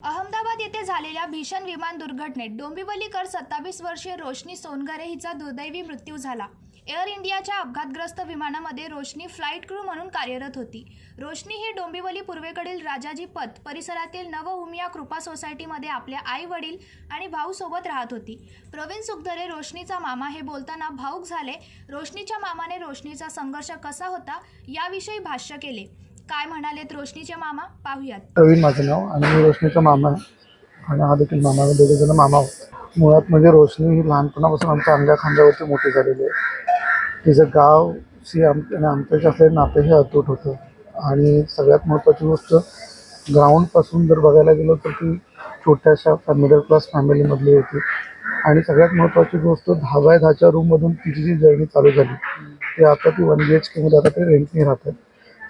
अहमदाबाद येथे झालेल्या भीषण विमान दुर्घटनेत डोंबिवलीकर सत्तावीस वर्षीय रोशनी सोनगरे हिचा दुर्दैवी मृत्यू झाला. एअर इंडियाच्या अपघातग्रस्त विमानामध्ये रोशनी फ्लाईट क्रू म्हणून कार्यरत होती. रोशनी ही डोंबिवली पूर्वेकडील राजाजी पथ परिसरातील नवउमिया कृपा सोसायटीमध्ये आपल्या आई वडील आणि भाऊ सोबत राहत होती. प्रवीण सुखधरे रोशनीचा मामा हे बोलताना भाऊक झाले. रोशनीच्या मामाने रोशनीचा संघर्ष कसा होता याविषयी भाष्य केले. काय म्हणालेत रोशनीचे मामा? पाहूयात. प्रवीण माझं नाव आणि मी रोशनीचा मामा आहे. आणि हा देखील मामा आहे. दोघे जण मामा आहोत. मुळात म्हणजे रोशनी ही लहानपणापासून आमच्या अंगा खांद्यावरती मोठी झालेली आहे. तिचं गावशी आम आणि आमच्याशी असलेलं नातंही अतूट होतं. आणि सगळ्यात महत्त्वाची गोष्ट ग्राउंडपासून जर बघायला गेलो तर ती छोट्याशा मिडल क्लास फॅमिलीमधली होती. आणि सगळ्यात महत्त्वाची गोष्ट दहा बाय दहाच्या रूममधून तिची जी जर्नी चालू झाली ती आता ती वन बी एच केमध्ये आता ते रेंटनी राहतात.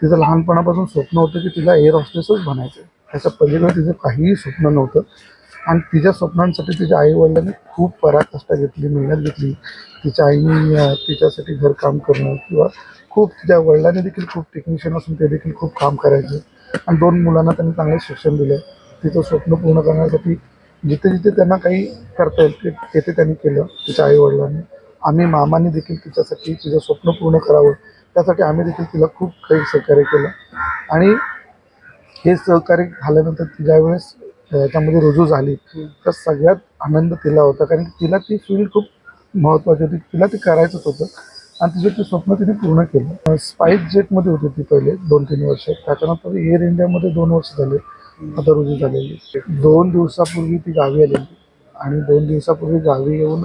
तिचं लहानपणापासून स्वप्न होतं की तिला एअर हॉस्टेसच बनायचं त्याच्या पलीकडे तिचं काहीही स्वप्न नव्हतं. आणि तिच्या स्वप्नांसाठी तिच्या आईवडिलांनी खूप पराकष्ट घेतली मेहनत घेतली. तिच्या आईने तिच्यासाठी घरकाम करणं किंवा खूप तिच्या वडिलांनी देखील खूप टेक्निशियन असून ते देखील खूप काम करायचे. आणि दोन मुलांना त्यांनी चांगले शिक्षण दिलं. तिचं स्वप्न पूर्ण करण्यासाठी जिथे जिथे त्यांना काही करता येईल ते तेथे त्यांनी केलं तिच्या आईवडिलांनी. आम्ही मामाने देखील तिच्यासाठी तिचं स्वप्न पूर्ण करावं. त्यासाठी आम्ही देखील तिला खूप काही सहकार्य केलं. आणि हे सहकार्य झाल्यानंतर ती ज्यावेळेस याच्यामध्ये रुजू झाली. तर सगळ्यात आनंद तिला होता. कारण की तिला ती फील्ड खूप महत्त्वाची होती. तिला ते करायचंच होतं. आणि तिचं ते स्वप्न तिने पूर्ण केलं. स्पाईस जेटमध्ये होती ती पहिले दोन तीन वर्ष. त्याच्यानंतर एअर इंडियामध्ये दोन वर्ष झाले. आता रुजू झालेली. दोन दिवसापूर्वी ती गावी आलेली. आणि दोन दिवसापूर्वी गावी येऊन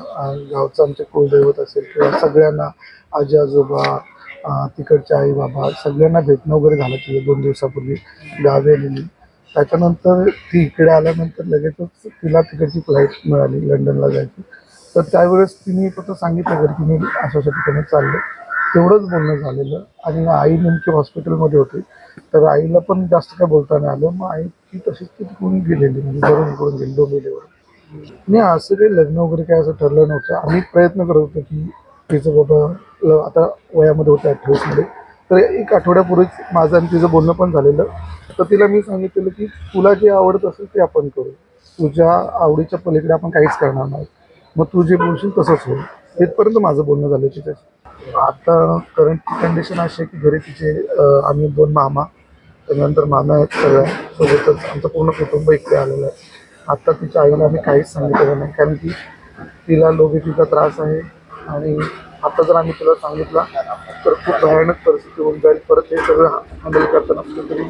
गावचं आमचे कुलदैवत असेल किंवा सगळ्यांना आजी आजोबा तिकडचे आई बाबा सगळ्यांना भेटणं वगैरे झालं तिथे दोन दिवसापूर्वी गावी आलेली. त्याच्यानंतर ती इकडे आल्यानंतर लगेचच तिला तिकडची फ्लाईट मिळाली लंडनला जायची. तर त्यावेळेस तिने फक्त सांगितलं की मी अशा अशा ठिकाणी चालले तेवढंच बोलणं झालेलं आणि आई नेमकी हॉस्पिटलमध्ये होती. तर आईला पण जास्त काय बोलता नाही आलं. मग आई ती तशीच ती तिकडून गेलेली म्हणजे घरून इकडून गेली डोंबिवलीवर नाही असं काही लग्न वगैरे काय असं ठरलं नव्हतं. आम्ही प्रयत्न करत होतो की तिचं बाबा आता वयामध्ये होतं अठ्ठावीसमध्ये. तर एक आठवड्यापूर्वीच माझं आणि तिचं बोलणं पण झालेलं. तर तिला मी सांगितलेलं की तुला जे आवडत असेल ते आपण करू. तुझ्या आवडीच्या पलीकडे आपण काहीच करणार नाही. मग तू जे बोलशील तसंच होईल. तिथपर्यंत माझं बोलणं झालं तिच्याशी. आता करंट कंडिशन अशी आहे की घरी तिचे आम्ही दोन मामा त्यानंतर मामा आहेत सगळ्या. सोबतच आमचं पूर्ण कुटुंब इकडे आलेलं आहे. आत्ता तिच्या आईला आम्ही काहीच सांगितलेलं नाही. कारण की तिला लोबीचा त्रास आहे आणि आता जर आम्ही तुला सांगितलं तर खूप भयानक परिस्थिती होऊन जाईल. परत हे सगळं हँडल करताना कुठेतरी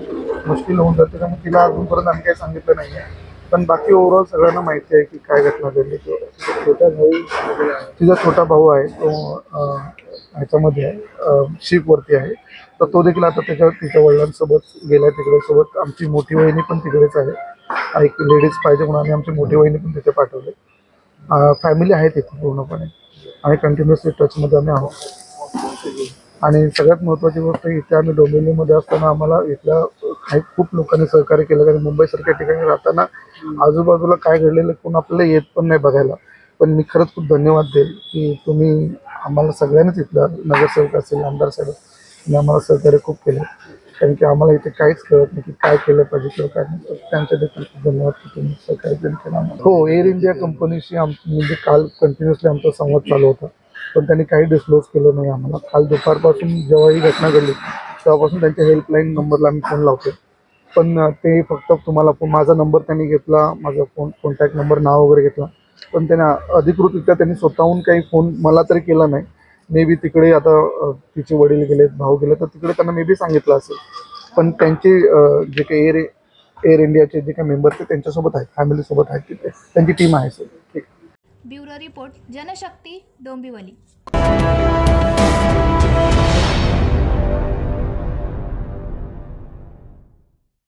मुश्किल होऊन जाते. त्यामुळे तिला अजूनपर्यंत आम्ही काही सांगितलं नाही आहे पण बाकी ओव्हरऑल सगळ्यांना माहिती आहे की काय घटना घडली. छोटा भाऊ तिचा छोटा भाऊ आहे. तो ह्याच्यामध्ये आहे. शिपवरती आहे. तर तो देखील आता त्याच्या तिच्या वडिलांसोबत गेला तिकडे सोबत. आमची मोठी वहिनी पण तिकडेच आहे. एक लेडीज पाहिजे म्हणून आम्ही आमची मोठी वहिनी पण तिथे पाठवले. फॅमिली आहे तिथे पूर्णपणे. आणि कंटिन्युअसली टचमध्ये आम्ही आहोत. आणि सगळ्यात महत्त्वाची गोष्ट इथे आम्ही डोंबिवलीमध्ये असताना आम्हाला इथल्या काही खूप लोकांनी सहकार्य केलं कारण मुंबईसारख्या ठिकाणी राहताना आजूबाजूला काय घडलेलं कोण आपल्याला येत पण नाही बघायला. पण मी खरंच खूप धन्यवाद देईल की तुम्ही आम्हाला सगळ्यांनीच इथलं नगरसेवक असेल आमदार साहेब आणि आम्हाला सहकार्य खूप केलं. कारण की आम्हाला इथे काहीच कळत नाही की काय केलं पाहिजे किंवा काय नाही. त्यांच्या देखील खूप धन्यवाद की तुम्ही सहकार्य केलं आम्हाला. हो एअर इंडिया कंपनीशी आम म्हणजे काल कंटिन्युअसली आमचा संवाद चालू होता. पण त्यांनी काही डिस्क्लोज केलं नाही आम्हाला. काल दुपारपासून जेव्हा ही घटना घडली तेव्हापासून त्यांच्या हेल्पलाईन नंबरला आम्ही फोन लावतो पण ते फक्त तुम्हाला फोन माझा नंबर त्यांनी घेतला माझा फोन कॉन्टॅक्ट नंबर नाव वगैरे घेतला. पण त्यांना अधिकृतरित्या त्यांनी स्वतःहून काही फोन मला तरी केला नाही. मे बी तिकडे आता तिचे वडील गेलेत भाऊ गेले तर तिकडे त्यांना मे बी सांगितलं असेल. पण त्यांचे जे काही एअर एअर इंडियाचे जे काही मेंबर ते त्यांच्यासोबत आहेत फॅमिलीसोबत आहेत तिथे त्यांची टीम आहे सर ठीक. Bureau report Janshakti Dombivli.